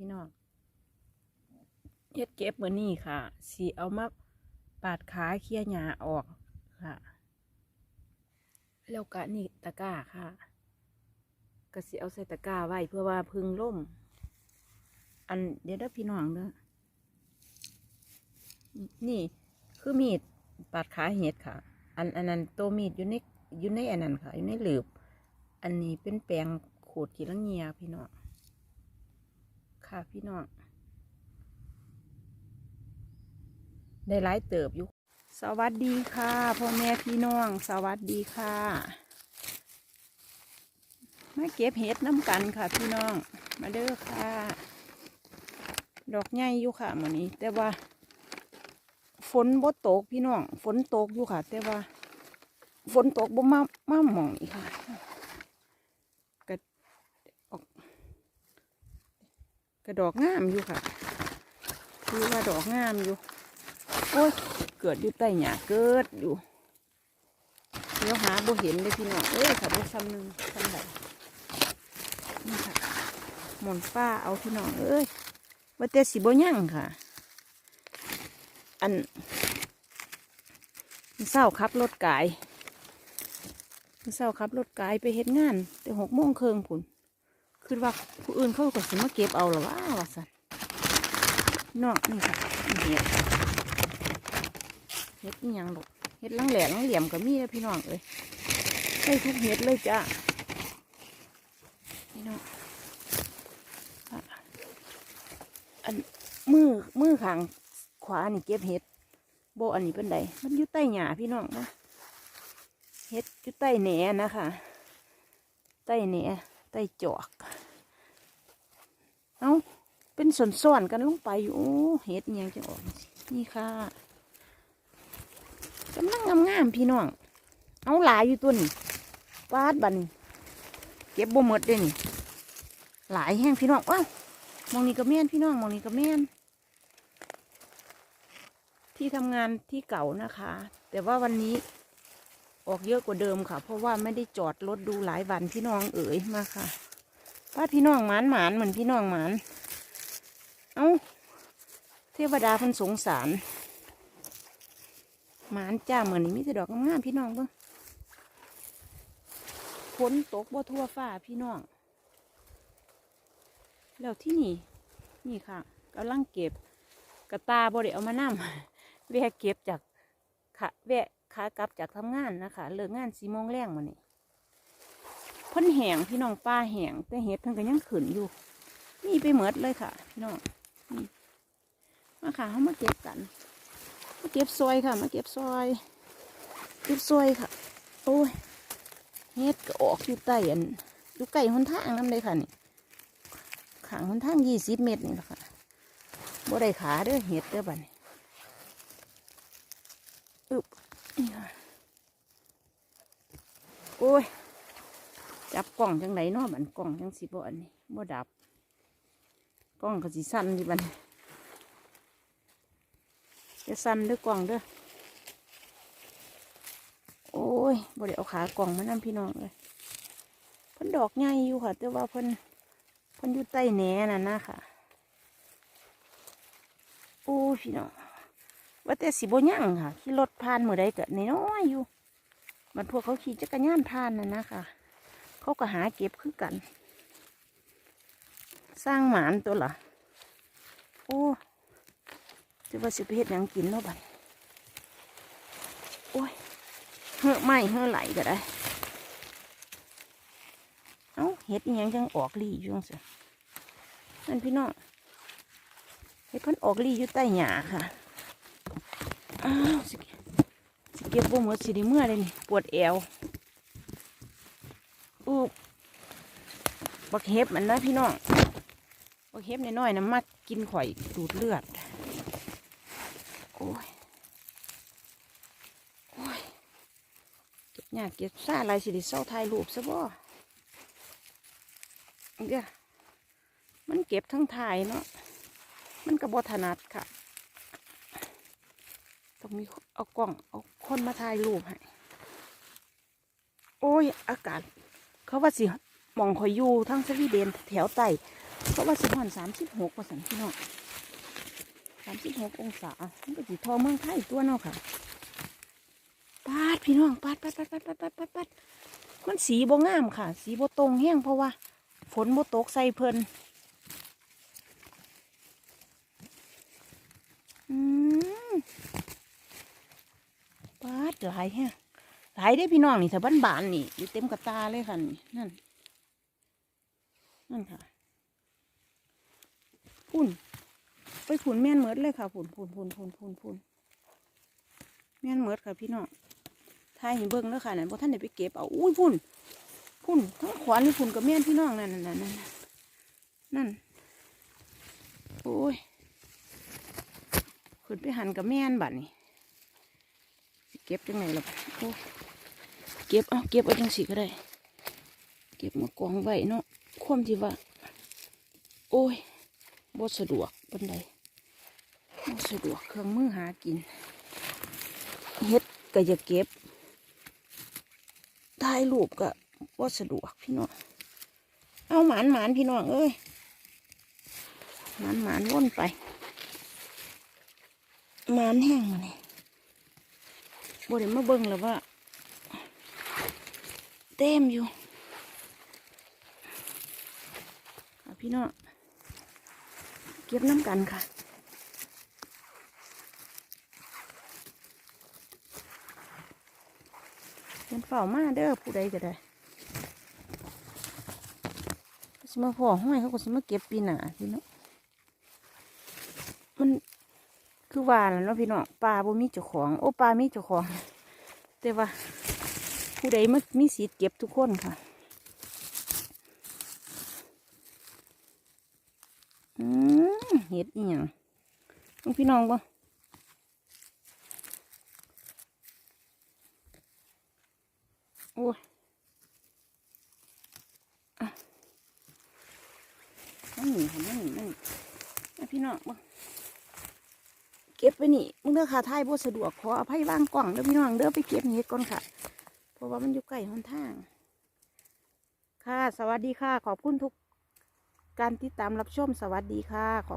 พี่น้องเฮ็ดเก็บเหมือนี้ค่ะสิเอามาปาดขาเคลียหญ้าออกค่ะ แล้วก็นี่ตะกร้าค่ะก็สิเอาใส่ตะกร้าไว้เพื่อว่าพึ่งล่ม อันเดี๋ยวเด้พี่น้องเด้อนี่คือมีดปาดขาเห็ดค่ะ อันอันนั้นตัวมีดอยู่ในอยู่ในอันนั้นค่ะ อยู่ในหลืบ อันนี้เป็นแปลงขูดกีรังเงียพี่น้อง ค่ะพี่น้อง ได้หลายเติบอยู่ สวัสดีค่ะพ่อแม่พี่น้อง สวัสดีค่ะ มาเก็บเห็ดน้ำกันค่ะพี่น้อง มาเด้อค่ะ ดอกใหญ่อยู่ค่ะมื้อนี้ แต่ว่า ฝนบ่ตกพี่น้อง ฝนตกอยู่ค่ะ แต่ว่า ฝนตกบ่มามาหมองอีกค่ะกระออก กระดอกงามอยู่ค่ะคือว่าดอกงามอยู่ โอ้ย เกิดอยู่ใต้หญ้าเกิดอยู่เดี๋ยวหาบ่เห็นเลยพี่น้องเอ้ยค่ะบ่ซ้ำหนึ่งซ้ำใดนี่ค่ะหมอนป้าเอาพี่น้องเอ้ยว่าแต่สิบ่ยั่งค่ะ อันเศร้าขับรถกายเศร้าขับรถกายไปเฮ็ดงาน แต่หกโมงเครึ่งพุ่น คือว่าผู้อื่นเขาก็สิมาเก็บเอาหรอวะว่าสันนองนี่ค่ะนี่เห็ดเห็ดยังดอกเห็ดลังแหลงลังเหลี่ยมก็มีนะพี่น้องเอ้ยใส่ทุกเห็ดเลยจ้าพี่น้องอันมือมือขางขวานี่เก็บเห็ดโบอันนี้เป็นไดมันอยู่ใต้หญ้าพี่น้องนะเห็ดอยู่ใต้แหนนะคะใต้แหนใต้จอก เอาเป็นส่วนๆกันลงไปอยู่เห็ดยังจะออกนี่ค่ะกำลังงามๆพี่น้อง เอาหลายอยู่ตัวนี่ปาดบัดนเก็บบ่หมดเด้นี่หลายแห้งพี่น้องว้าวมองนี่ก็แม่นพี่น้องมองนี่ก็แม่นที่ทำงานที่เก่านะคะ แต่ว่าวันนี้ออกเยอะกว่าเดิมค่ะ เพราะว่าไม่ได้จอดรถดูหลายวันพี่น้องเอ๋ยมาค่ะ ว่าพี่น้องหมานหมานเหมือนพี่น้องหมานเอาเทวดาพันสงสารหมานจ้าเหมือนนี้มีแต่ดอกงามพี่น้องเบ้งฝนตกบ่ทั่วฟ้าพี่น้อง แล้วที่นี่ นี่ค่ะกำลังเก็บกระตาบริเอามานำแวะเก็บจากค่ะแวะขากลับจากทำงานนะคะเลิกงานสี่โมงแรงมานี่ พ่นแหงพี่น้องป้าแหงแต่เห็ดเพิ่นก็ยังขืนอยู่ นี่ไปเหมิดเลยค่ะ พี่น้องนี่มาค่ะเขามาเก็บกันมาเก็บซอยค่ะ มาเก็บซอย เก็บซอยค่ะ โอ้ยเห็ดก็ออกอยู่ใต้อันอยู่ใกล้หนทางนั่นเลยค่ะนี่ขางหนทางยี่สิบเมตรนี่แหละค่ะบ่ได้ขาเด้อเห็ดเด้อบัดนี้อึบนี่ค่ะโอ้ย จับกล่องจังไหนเนาะบัดกล่องจังสิบ่อันนี้บ่ดับกล้องก็สิสั่นดิบันจะสั่นด้อกล่องเด้อโอ้ยบ่ได้เอาขากล่องมานํพี่น้องเลยเพิ่นดอกใหญ่อยู่ค่ะ แต่ว่าเพิ่นเพันอยู่ใต้แหนน่ะนะค่ะโอ้พี่น้องว่าแต่สิบยั่งค่ะขี่รถผ่านเมื่อใดก็น้อยอยู่มันพวกเขาขี่จักรยานผ่านน่ะนะค่ะ เขาก็หาเก็บคือกัน สร้างหมานตัวละโอ้จะว่าสิไปเฮ็ดหยังกินเนาะบัดโอ้ยเหือไหมเหือไหลก็ได้ เอ้าเห็ดยังจังออกลีอยู่จังซี่นั่นพี่น้องเห็ดพิ่นออกลีอยู่ใต้หญ้าค่ะอ้าวสิสิเก็บบ่หมดสิได้เมื่อเลยนี่ปวดแอว อู้บักเห็บมันนะพี่น้องบักเห็บน้อยๆนะมักกินข่อยดูดเลือด โอ้ย โอ้ย เก็บหญ้าเก็บซ่าอะไรสิได้เศร้าถ่ายรูปซะบ่เดี๋ยวมันเก็บทั้งถ่ายเนาะ มันกระบถนัดค่ะ ต้องมีเอากล้อง เอาคนมาถ่ายรูปให้ โอ้ย อากาศ เขาว่าสิมองคอยอยู่ทั้งสวีเดนแถวใต้ก็ว่าสิหอนสามสิบหกว่าสันพี่น้องสามสิบหกองศามันก็สีทอเมืองไทยตัวเนาะค่ะปาดพี่น้องปาดปาดปาดปาดปาดปาดปาดปาดมันสีบ่งามค่ะ สีบ่ตรงแห้งเพราะว่า ฝนบ่ตกใส่เพลินอืมปาดหลายแฮะ หลายได้พี่น้องนี่ถ้าบ้านบานนี่อยู่เต็มกระตาเลยค่ะน,นั่นนั่นค่ะพุ่นไปผุ่นแม่นเหมิดเลยค่ะผุ่นผุ่นผุ่นผุ่นผุนผุนแม่นเหมิดค่ะพี่น้องทายเห็นเบิ้งแล้วค่ะนั่นพอท่านได้ไปเก็บเอาอุ้ยพุ่นพุ่นทั้งขวานนี่พุ่นกับแม่นพี่น้องนั่นนั่นนั่นนั่นนั่นโอ้ยขึ้นไปหันกับแม่นบัดนี่เก็บจังไหนล่ะโอ้ เก็บเอาเก็บเอาจังสีก็ได้ เก็บมากองไว้เนาะความที่ว่า โอ้ยบ่สะดวกปันใดบ่สะดวกเครื่องมือหากินเฮ็ดก็จะเก็บถ่ายรูปก็บ่สะดวกพี่น้องเอาหมานหมานพี่น้องเอ้ยหมานหมานว่นไปหมานแห้งเนี่ยบ่ได้มาเบิ่งแล้วว่า เต็มอยู่พี่น้องเก็บน้ำกันค่ะเป็นเฝ้ามาเด้อผู้ใดก็ได้ก็สิมาพ่อห้อยเขาก็สิมาเก็บปีหนาพี่น้องมันคือว่าแล้วเนาะพี่น้องปลาบ่มีเจ้าของ โอ้ปลามีเจ้าของ แต่ว่า ผู้ใดมามีสิทธิ์เก็บทุกคนค่ะ อืมเห็ดอีหยังต้องพี่น้องบ่โอ้ยอะมันหนีค่ะมันหนีมันหนีอ่พี่น้องบ่เก็บไปนี่มึงเด้อค่ะท้ายบ่สะดวกขออภัยวางกล่องเด้อพี่น้องเด้อไปเก็บเห็ดก่อนค่ะ เพราะว่ามันอยู่ใกล้หนทาง ค่ะ สวัสดีค่ะ ขอบคุณทุกการติดตามรับชม สวัสดีค่ะขอบ